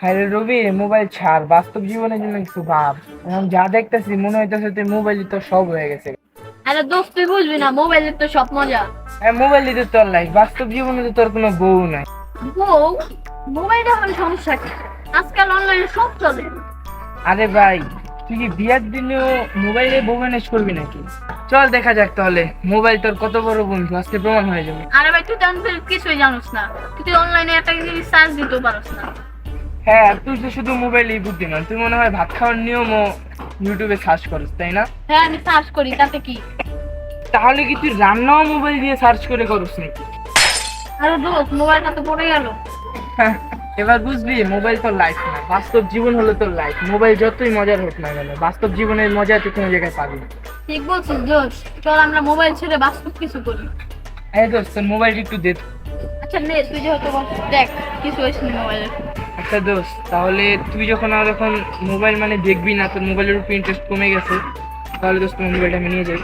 হ্যাঁ রবি মোবাইল ছাড় বাস্তব জীবনের জন্য একটু ভাব। এখন যা দেখতেছি মনে হইতেছে তুই মোবাইলই তো সব হয়ে গেছে। আরে দোস্ত তুই বুঝবি না মোবাইলের তো সব মজা। হ্যাঁ মোবাইলই তো তোর লাইফ বাস্তব জীবনে তো তোর কোনো বউ নাই। বউ? মোবাইলটা আমার সমস্যা কি? আজকাল অনলাইনে সব চলে। আরে ভাই তুই কি বিয়ার দিনেও মোবাইলে বউ ম্যানেজ করবি নাকি? চল দেখা যাক তাহলে মোবাইল তোর কত বড় বন্ধু আজকে প্রমাণ হয়ে যাবে। আরে ভাই তুই জানতে কিছুই জানোস না। তুই অনলাইনে একটা জিনিস সার্চ দিতেও পারস না। হ্যাঁ তুই তো শুধু মোবাইলেই বুদ্ধিমান তুই মনে হয় ভাত খাওয়ার নিয়মও ইউটিউবে সার্চ করিস তাই না? হ্যাঁ আমি সার্চ করি তাতে কি? তাহলে কি তুই রান্নাও মোবাইল দিয়ে সার্চ করে করিস নাকি? আরে দোস্ত মোবাইলটা তো পড়ে গেল। হ্যাঁ, এবার বুঝবি মোবাইল তোর লাইফ না বাস্তব জীবন হলো তোর লাইফ মোবাইল যতই মজার হোক না কেন বাস্তব জীবনের মজা তুই কোনো জায়গায় পাবি না। ঠিক বলছিস দোস্ত। চল আমরা মোবাইল ছেড়ে বাস্তব কিছু করি। এই দোস্ত মোবাইল একটু দে। আচ্ছা নে তুই যেহেতু দেখ কিছু হয়েছে মোবাইলে আচ্ছা দোস্ত, তাহলে তুই যখন আর এখন মোবাইল মানে দেখবি না, তোর মোবাইলের উপর ইন্টারেস্ট কমে গেছে, তাহলে দোস্ত মোবাইলটা আমি নিয়ে যাই।